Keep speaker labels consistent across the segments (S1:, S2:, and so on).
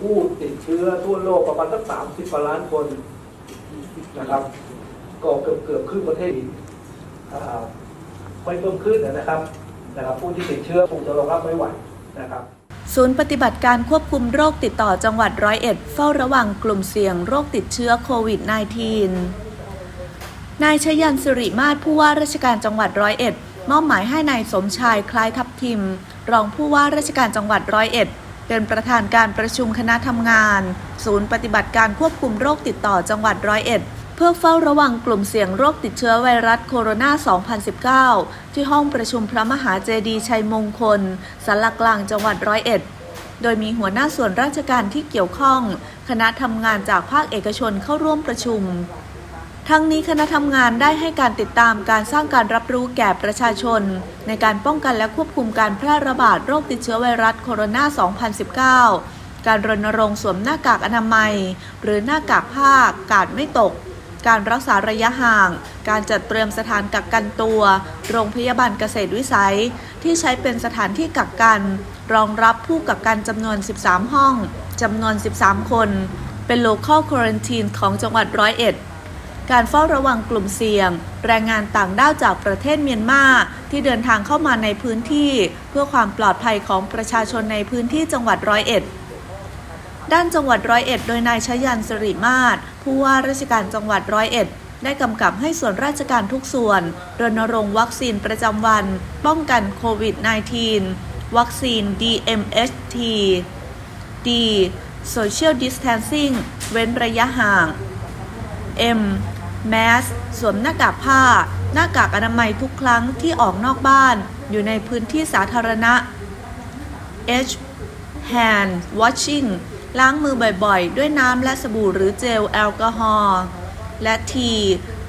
S1: ผู้ติดเช
S2: ื้อทั่ว
S3: โลกประมาณสักสามสิบล้านคนนะครับ ก็เกือบเกือบครึ่งประเทศอ่าไม่เพิ่มขึ้นนะครับนะครับ ผู้ที่ติดเชื้อคงจะรองรับไม่ไหวนะครับ
S4: ศูนย์ปฏิบัติการควบคุมโรคติดต่อจังหวัดร้อยเอ็ดเฝ้าระวังกลุ่มเสี่ยงโรคติดเชื้อโควิด -19 นายชยันสิริมาศผู้ว่าราชการจังหวัดร้อยเอ็ดมอบหมายให้นายสมชายคล้ายทับทิม รองผู้ว่าราชการจังหวัดร้อยเอ็ด เป็นประธานการประชุมคณะทำงาน ศูนย์ปฏิบัติการควบคุมโรคติดต่อจังหวัดร้อยเอ็ดเพื่อเฝ้าระวังกลุ่มเสี่ยงโรคติดเชื้อไวรัสโคโรนา 2019 ที่ห้องประชุมพระมหาเจดีย์ชัยมงคลสารกลางจังหวัดร้อยเอ็ด โดยมีหัวหน้าส่วนราชการที่เกี่ยวข้อง คณะทำงานจากภาคเอกชนเข้าร่วมประชุม ทั้งนี้คณะทำงานได้ให้การติดตามการสร้างการรับรู้แก่ประชาชน ในการป้องกันและควบคุมการแพร่ระบาดโรคติดเชื้อไวรัสโคโรนา 2019 การรณรงค์สวมหน้ากากอนามัย หรือหน้ากากผ้ากาดไม่ตก การรักษาระยะห่าง การจัดเตรียมสถานกักกันตัว โรงพยาบาลเกษตรวิสัย ที่ใช้เป็นสถานที่กักกัน รองรับผู้กักกันจำนวน 13 ห้องจำนวน 13 คน เป็น local quarantine ของจังหวัดร้อยเอ็ด การเฝ้าระวังกลุ่มเสี่ยง แรงงานต่างด้าวจากประเทศเมียนมาที่เดินทางเข้ามาในพื้นที่ เพื่อความปลอดภัยของประชาชนในพื้นที่จังหวัดร้อยเอ็ดด้านจังหวัดร้อยเอ็ดโดยนายชยันสิริมาศผู้ว่าราชการจังหวัดร้อยเอ็ดได้กำกับให้ส่วนราชการทุกส่วน รณรงค์วัคซีนประจำวัน ป้องกันโควิด -19 วัคซีน DMHT D Social Distancing เว้นระยะห่าง M Mask สวมหน้ากากผ้า หน้ากากอนามัยทุกครั้งที่ออกนอกบ้าน อยู่ในพื้นที่สาธารณะ H hand washing ล้างมือบ่อยๆ ด้วยน้ำและสบู่หรือเจลแอลกอฮอล์และ T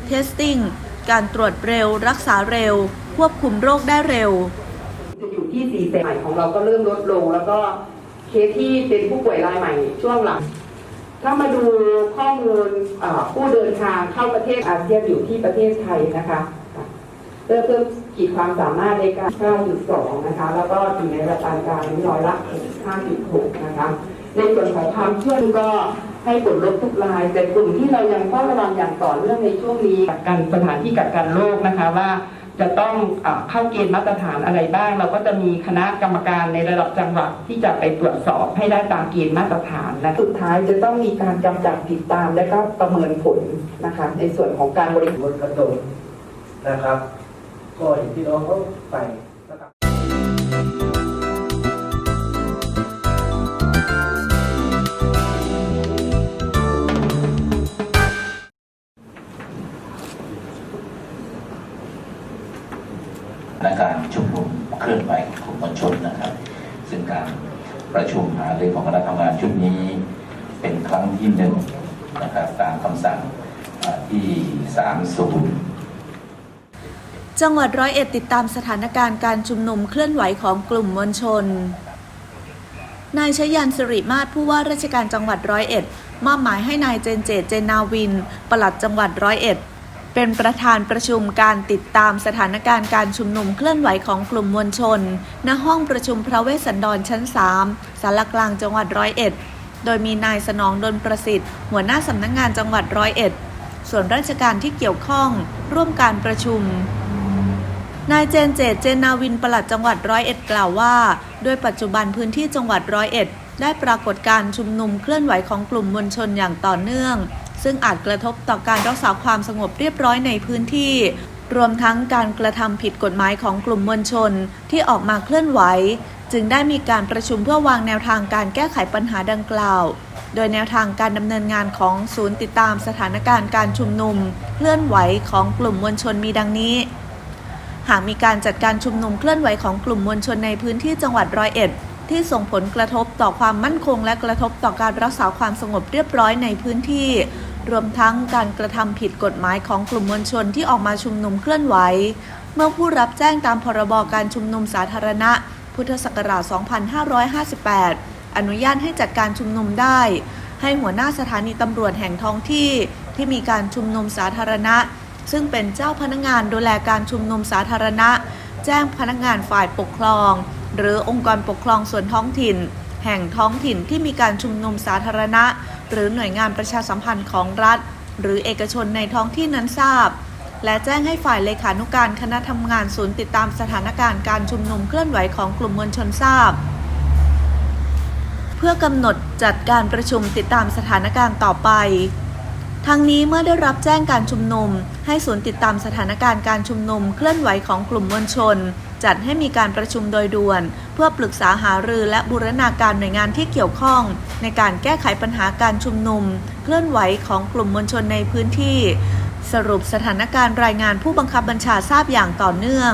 S4: testing การตรวจเร็วรักษาเร็ว ควบคุมโรคได้เร็ว
S5: จะอยู่ที่4แสนใหม่ของเราก็เริ่มลดลง แล้วก็เคสที่เป็นผู้ป่วยรายใหม่ช่วงหลัง ถ้ามาดูข้อมูลผู้เดินทางเข้าประเทศอาเซียนอยู่ที่ประเทศไทยนะคะเริ่มเพิ่มขีดความสามารถในการ 9.2 นะคะ แล้วก็อยู่ในระดับการร้อยละ 5.6 นะคะ ในส่วนของความเชื่อมก็ให้ผลลดทุกราย แต่กลุ่มที่เรายังเฝ้าระวังอย่างต่อเนื่องในช่วงนี้กักกันสถานที่กักกันโรคนะคะว่า จะต้องเอเข้าเกณฑ์มาตรฐานอะไรบ้าง เราก็จะมีคณะกรรมการในระดับจังหวัดที่จะไปตรวจสอบให้ได้ตามเกณฑ์มาตรฐานและสุดท้ายจะต้องมีการกำจัดติดตามและก็ประเมินผลนะคะในส่วนของการบริหาร
S3: บนกระโดดนะครับ ก็อย่างที่น้องเขาไป
S6: 30
S4: จังหวัดร้อยเอ็ดติดตามสถานการณ์การชุมนุมเคลื่อนไหวของกลุ่มมวลชน นายชยันสิริมาศผู้ว่าราชการจังหวัดร้อยเอ็ดมอบหมายให้นายเจนเจตเจนาวิน ปลัดจังหวัดร้อยเอ็ดเป็นประธานประชุมการติดตามสถานการณ์การชุมนุมเคลื่อนไหวของกลุ่มมวลชน ณ ห้องประชุมพระเวสสันดรชั้น 3สารกลางจังหวัดร้อยเอ็ด โดยมีนายสนองดลประสิทธิ์ หัวหน้าสำนักงงานจังหวัดร้อยเอ็ด ส่วนราชการที่เกี่ยวข้องร่วมการประชุมนายเจนเจตเจนาวินปลัดจังหวัดร้อยเอ็ดกล่าวว่า ด้วยปัจจุบันพื้นที่จังหวัดร้อยเอ็ดได้ปรากฏการชุมนุมเคลื่อนไหวของกลุ่มมวลชนอย่างต่อเนื่อง ซึ่งอาจกระทบต่อการรักษาความสงบเรียบร้อยในพื้นที่ รวมทั้งการกระทำผิดกฎหมายของกลุ่มมวลชนที่ออกมาเคลื่อนไหว จึงได้มีการประชุมเพื่อวางแนวทางการแก้ไขปัญหาดังกล่าว โดยแนวทางการดำเนินงานของศูนย์ติดตามสถานการณ์การชุมนุมเคลื่อนไหวของกลุ่มมวลชนมีดังนี้ หากมีการจัดการชุมนุมเคลื่อนไหวของกลุ่มมวลชนในพื้นที่จังหวัดร้อยเอ็ดที่ส่งผลกระทบต่อความมั่นคง และกระทบต่อการรักษาความสงบเรียบร้อยในพื้นที่ รวมทั้งการกระทำผิดกฎหมายของกลุ่มมวลชนที่ออกมาชุมนุมเคลื่อนไหว เมื่อผู้รับแจ้งตามพรบการชุมนุมสาธารณะ พุทธศักราช 2558 อนุญาตให้จัดการชุมนุมได้ ให้หัวหน้าสถานีตำรวจแห่งท้องที่ที่มีการชุมนุมสาธารณะ ซึ่งเป็นเจ้าพนักงานดูแลการชุมนุมสาธารณะ แจ้งพนักงานฝ่ายปกครอง หรือองค์กรปกครองส่วนท้องถิ่น แห่งท้องถิ่นที่มีการชุมนุมสาธารณะ หรือหน่วยงานประชาสัมพันธ์ของรัฐ หรือเอกชนในท้องที่นั้นทราบและแจ้งให้ฝ่ายเลขานุการคณะทำงานศูนย์ติดตามสถานการณ์การชุมนุมเคลื่อนไหวของกลุ่มมวลชนทราบ เพื่อกำหนดจัดการประชุมติดตามสถานการณ์ต่อไปทางนี้เมื่อได้รับแจ้งการชุมนุม ให้ศูนย์ติดตามสถานการณ์การชุมนุมเคลื่อนไหวของกลุ่มมวลชน จัดให้มีการประชุมโดยด่วน เพื่อปรึกษาหารือและบูรณาการหน่วยงานที่เกี่ยวข้อง ในการแก้ไขปัญหาการชุมนุม เคลื่อนไหวของกลุ่มมวลชนในพื้นที่ สรุปสถานการณ์รายงานผู้บังคับบัญชาทราบอย่างต่อเนื่อง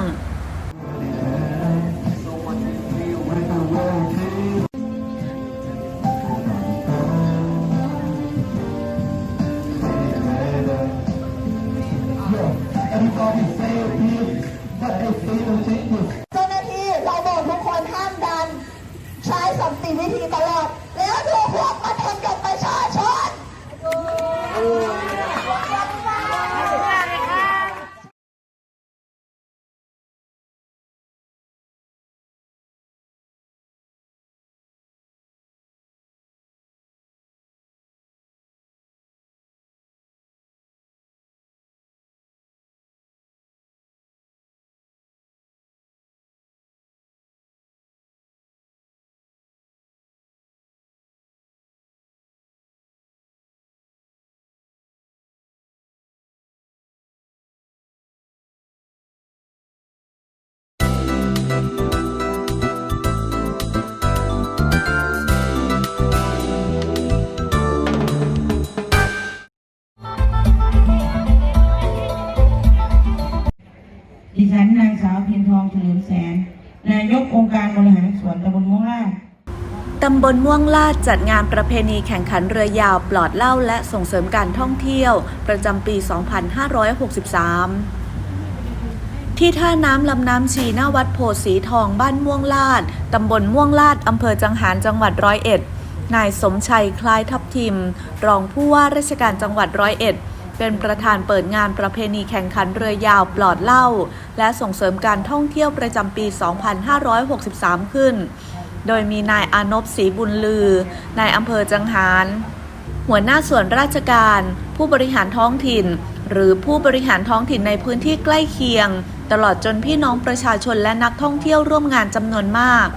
S7: อ
S8: งค์การบริหารส่วนตำบลม่วงล่า
S4: ตำบลม่วงลาดจัดงานประเพณีแข่งขันเรือยาวปลอดเหล้าและส่งเสริมการท่องเที่ยว ประจำปี 2563ที่ท่าน้ำลำน้ำชีหน้าวัดโพธิ์สีทองบ้านม่วงลาด ตำบลม่วงลาด อำเภอจังหารจังหวัดร้อยเอ็ด นายสมชัยคล้ายทับทิม รองผู้ว่าราชการจังหวัดร้อยเอ็ด เป็นประธานเปิดงานประเพณีแข่งขันเรือยาวปลอดเหล้าและส่งเสริมการท่องเที่ยวประจำปี 2563 ขึ้น โดยมีนายอานบศรีบุญลือ นายอำเภอจังหารหัวหน้าส่วนราชการ ผู้บริหารท้องถิ่น หรือผู้บริหารท้องถิ่นในพื้นที่ใกล้เคียง ตลอดจนพี่น้องประชาชนและนักท่องเที่ยวร่วมงานจำนวนมาก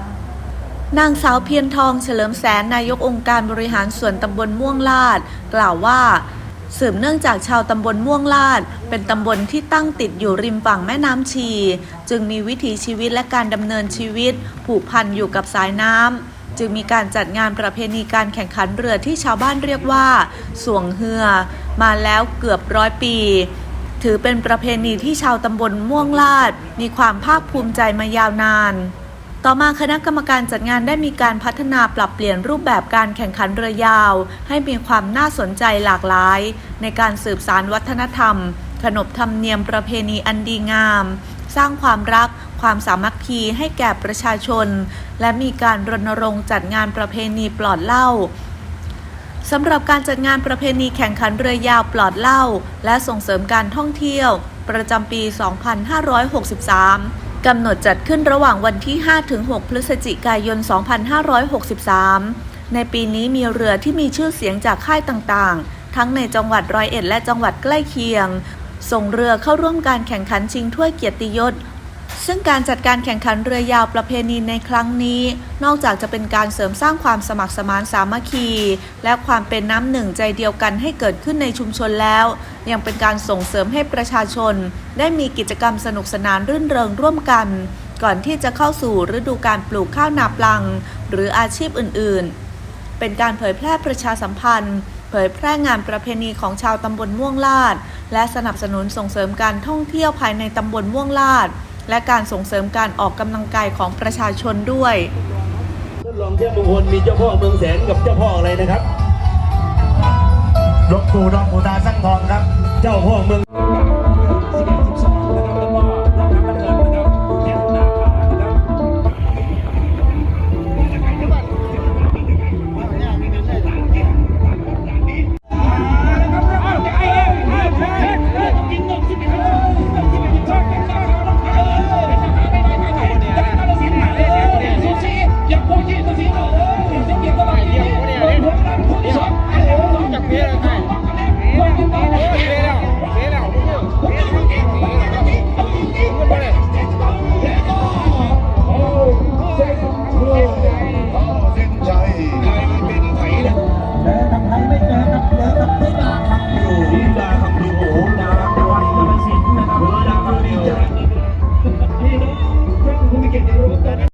S4: นางสาวเพียรทองเฉลิมแสนนายกองค์การบริหารส่วนตำบลม่วงลาด กล่าวว่า สืบเนื่องจากชาวตำบลม่วงลาด เป็นตำบลที่ตั้งติดอยู่ริมฝั่งแม่น้ำชี จึงมีวิถีชีวิตและการดำเนินชีวิต ผูกพันอยู่กับสายน้ำ จึงมีการจัดงานประเพณีการแข่งขันเรือที่ชาวบ้านเรียกว่า สวงเฮือ มาแล้วเกือบร้อยปี ถือเป็นประเพณีที่ชาวตำบลม่วงลาด มีความภาคภูมิใจมายาวนาน ต่อมาคณะกรรมการจัดงานได้มีการพัฒนาปรับเปลี่ยนรูปแบบการแข่งขันเรือยาว ให้มีความน่าสนใจหลากหลาย ในการสืบสารวัฒนธรรม ขนบธรรมเนียมประเพณีอันดีงาม สร้างความรัก ความสามัคคีให้แก่ประชาชน และมีการรณรงค์จัดงานประเพณีปลอดเหล้าสำหรับการจัดงานประเพณีแข่งขันเรือยาวปลอดเหล้าและส่งเสริมการท่องเที่ยว ประจำปี 2563 กำหนดจัดขึ้นระหว่างวันที่ 5-6 พฤศจิกายน 2563 ในปีนี้มีเรือที่มีชื่อเสียงจากค่ายต่างๆ ทั้งในจังหวัดร้อยเอ็ดและจังหวัดใกล้เคียง ส่งเรือเข้าร่วมการแข่งขันชิงถ้วยเกียรติยศ ซึ่งการจัดการแข่งขันเรือยาวประเพณีในครั้งนี้ นอกจากจะเป็นการเสริมสร้างความสมัครสมานสามัคคี และความเป็นน้ำหนึ่งใจเดียวกันให้เกิดขึ้นในชุมชนแล้ว ยังเป็นการส่งเสริมให้ประชาชน ได้มีกิจกรรมสนุกสนานรื่นเริงร่วมกัน ก่อนที่จะเข้าสู่ฤดูการปลูกข้าวนาปลัง หรืออาชีพอื่นๆ เป็นการเผยแพร่ประชาสัมพันธ์เผยแพร่งานประเพณีของชาวตำบลม่วงลาด และสนับสนุนส่งเสริมการท่องเที่ยวภายในตำบลม่วงลาด และการส่งเสริมการออกกำลังกายของประชาชนด้วย
S1: ท่านรองเทพมงคลมีเจ้าพ่อเมืองแสนกับเจ้าพ่ออะไรนะครับ
S9: หลวงปู่ดอกปูตาสังทองครับ
S1: เจ้าพ่อเมือง ಮುಂದಕ್ಕೆ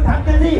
S1: เลยอีงางอีงางหนีหนียอมไม่ได้ต้องทำเจ้าหน้าที่หนีครับมันเอา